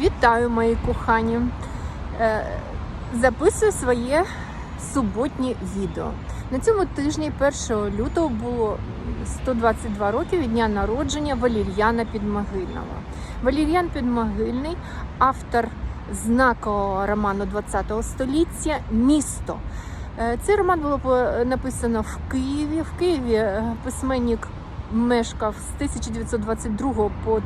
Вітаю, мої кохані. Е, Записую своє суботнє відео. На цьому тижні 1 лютого було 122 роки від дня народження Валір'яна Підмогильного. Валір'ян Підмогильний автор знакового роману ХХ століття Місто. Е, Цей роман було написано в Києві. В Києві е, письменник мешкав з 1922 по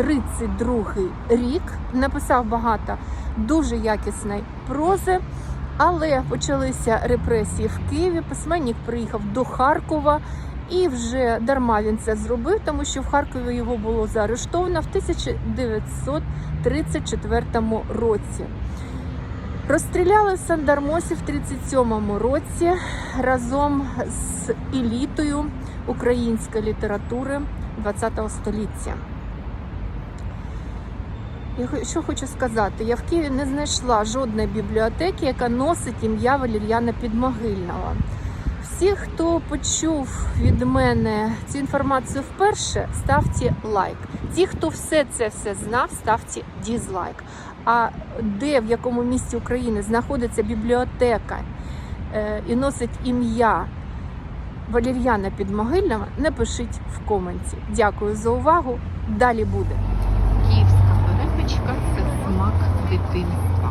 1932 рік. Написав багато дуже якісної прози. Але почалися репресії в Києві. Письменник приїхав до Харкова і вже дарма він це зробив, тому що в Харкові його було заарештовано в 1934 році. Розстріляли в Сандармосі в 37-му році разом з елітою української літератури ХХ століття. Що хочу сказати, я в Києві не знайшла жодної бібліотеки, яка носить ім'я Валер'яна Підмогильного. Всі, хто почув від мене цю інформацію вперше, ставте лайк. Ті, хто все це все знав, ставте дізлайк. А де в якому місті України знаходиться бібліотека е, і носить ім'я Валер'яна Підмогильного, напишіть в коменті. Дякую за увагу. Далі буде. Перепічка це смак дитинства.